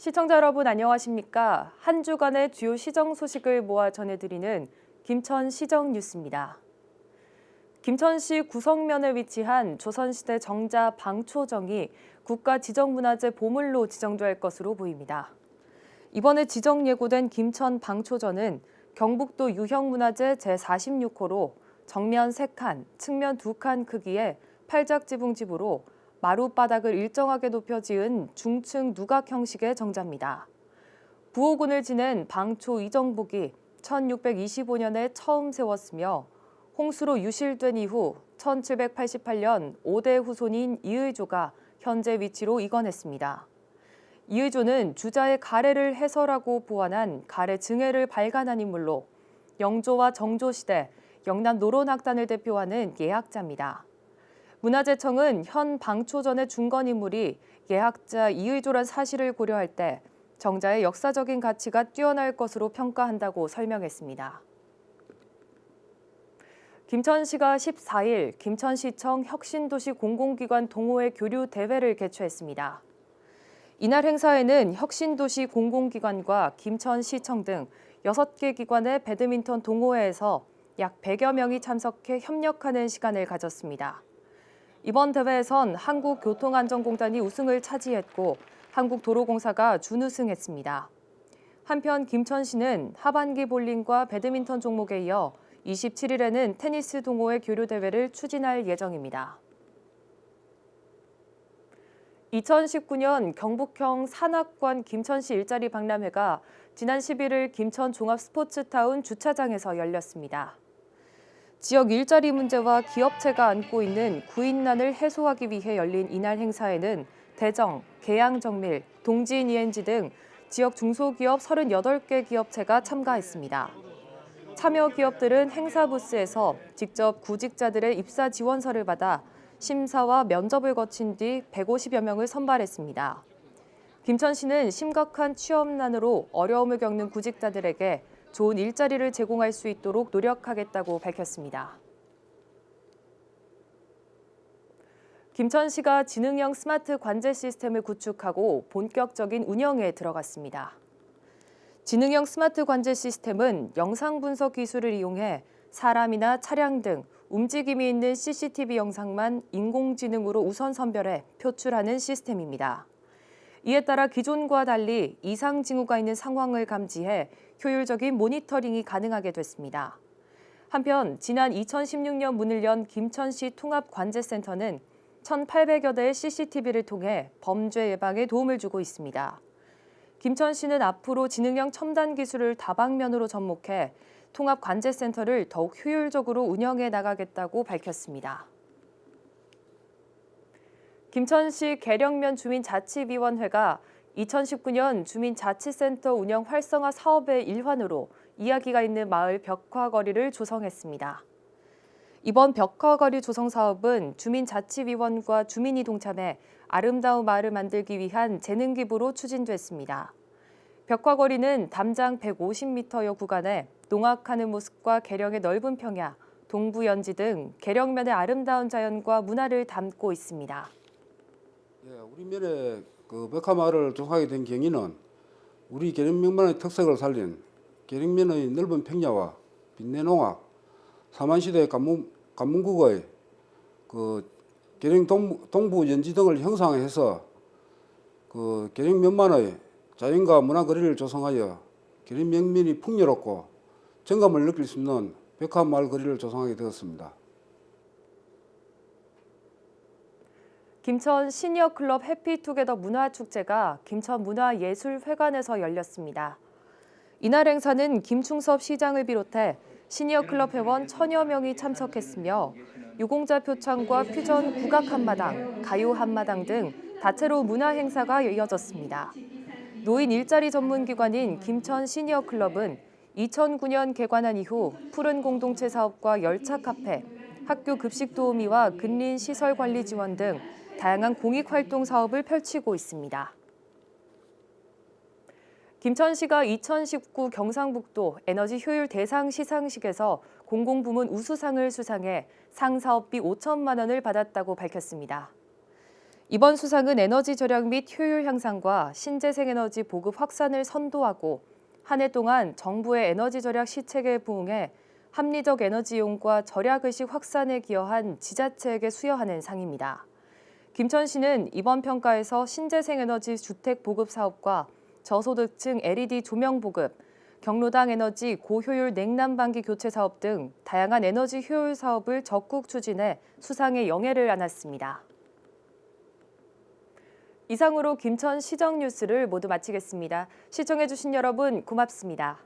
시청자 여러분 안녕하십니까? 한 주간의 주요 시정 소식을 모아 전해드리는 김천 시정 뉴스입니다. 김천시 구성면에 위치한 조선시대 정자 방초정이 국가지정문화재 보물로 지정될 것으로 보입니다. 이번에 지정 예고된 김천 방초전은 경북도 유형문화재 제46호로 정면 3칸, 측면 2칸 크기의 팔작 지붕집으로 마룻바닥을 일정하게 높여 지은 중층 누각 형식의 정자입니다. 부호군을 지낸 방초 이정복이 1625년에 처음 세웠으며 홍수로 유실된 이후 1788년 5대 후손인 이의조가 현재 위치로 이관했습니다. 이의조는 주자의 가래를 해설하고 보완한 가래 증해를 발간한 인물로 영조와 정조 시대 영남 노론학단을 대표하는 예학자입니다. 문화재청은 현 방초전의 중건 인물이 예학자 이의조란 사실을 고려할 때 정자의 역사적인 가치가 뛰어날 것으로 평가한다고 설명했습니다. 김천시가 14일 김천시청 혁신도시 공공기관 동호회 교류 대회를 개최했습니다. 이날 행사에는 혁신도시 공공기관과 김천시청 등 6개 기관의 배드민턴 동호회에서 약 100여 명이 참석해 협력하는 시간을 가졌습니다. 이번 대회에선 한국교통안전공단이 우승을 차지했고 한국도로공사가 준우승했습니다. 한편 김천시는 하반기 볼링과 배드민턴 종목에 이어 27일에는 테니스 동호회 교류 대회를 추진할 예정입니다. 2019년 경북형 산악관 김천시 일자리 박람회가 지난 11일 김천 종합스포츠타운 주차장에서 열렸습니다. 지역 일자리 문제와 기업체가 안고 있는 구인난을 해소하기 위해 열린 이날 행사에는 대정, 계양정밀, ENG 등 지역 중소기업 38개 기업체가 참가했습니다. 참여 기업들은 행사 부스에서 직접 구직자들의 입사 지원서를 받아 심사와 면접을 거친 뒤 150여 명을 선발했습니다. 김천 시는 심각한 취업난으로 어려움을 겪는 구직자들에게 좋은 일자리를 제공할 수 있도록 노력하겠다고 밝혔습니다. 김천시가 지능형 스마트 관제 시스템을 구축하고 본격적인 운영에 들어갔습니다. 지능형 스마트 관제 시스템은 영상 분석 기술을 이용해 사람이나 차량 등 움직임이 있는 CCTV 영상만 인공지능으로 우선 선별해 표출하는 시스템입니다. 이에 따라 기존과 달리 이상 징후가 있는 상황을 감지해 효율적인 모니터링이 가능하게 됐습니다. 한편 지난 2016년 문을 연 김천시 통합관제센터는 1,800여 대의 CCTV를 통해 범죄 예방에 도움을 주고 있습니다. 김천시는 앞으로 지능형 첨단 기술을 다방면으로 접목해 통합관제센터를 더욱 효율적으로 운영해 나가겠다고 밝혔습니다. 김천시 계령면 주민자치위원회가 2019년 주민자치센터 운영 활성화 사업의 일환으로 이야기가 있는 마을 벽화거리를 조성했습니다. 이번 벽화거리 조성 사업은 주민자치위원과 주민이 동참해 아름다운 마을을 만들기 위한 재능 기부로 추진됐습니다. 벽화거리는 담장 150m여 구간에 농악하는 모습과 계령의 넓은 평야, 동부 연지 등 계령면의 아름다운 자연과 문화를 담고 있습니다. 예, 우리 면에 그 벽화마을을 조성하게 된 경위는 우리 계령면만의 특색을 살린 계령면의 넓은 평야와 빛내 농악, 사만시대 관문, 관문국의 그 계령 동부, 연지 등을 형상해서 그 계령면만의 자연과 문화 거리를 조성하여 계령면면이 풍요롭고 정감을 느낄 수 있는 벽화마을 거리를 조성하게 되었습니다. 김천 시니어클럽 해피투게더 문화축제가 김천 문화예술회관에서 열렸습니다. 이날 행사는 김충섭 시장을 비롯해 시니어클럽 회원 천여 명이 참석했으며 유공자 표창과 퓨전 국악 한마당, 가요 한마당 등 다채로운 문화 행사가 이어졌습니다. 노인 일자리 전문 기관인 김천 시니어클럽은 2009년 개관한 이후 푸른 공동체 사업과 열차 카페, 학교 급식 도우미와 근린 시설 관리 지원 등 다양한 공익 활동 사업을 펼치고 있습니다. 김천시가 2019 경상북도 에너지 효율 대상 시상식에서 공공부문 우수상을 수상해 상사업비 5천만 원을 받았다고 밝혔습니다. 이번 수상은 에너지 절약 및 효율 향상과 신재생 에너지 보급 확산을 선도하고 한 해 동안 정부의 에너지 절약 시책에 부응해 합리적 에너지 이용과 절약 의식 확산에 기여한 지자체에게 수여하는 상입니다. 김천 시는 이번 평가에서 신재생에너지 주택 보급 사업과 저소득층 LED 조명 보급, 경로당 에너지 고효율 냉난방기 교체 사업 등 다양한 에너지 효율 사업을 적극 추진해 수상의 영예를 안았습니다. 이상으로 김천 시정 뉴스를 모두 마치겠습니다. 시청해주신 여러분 고맙습니다.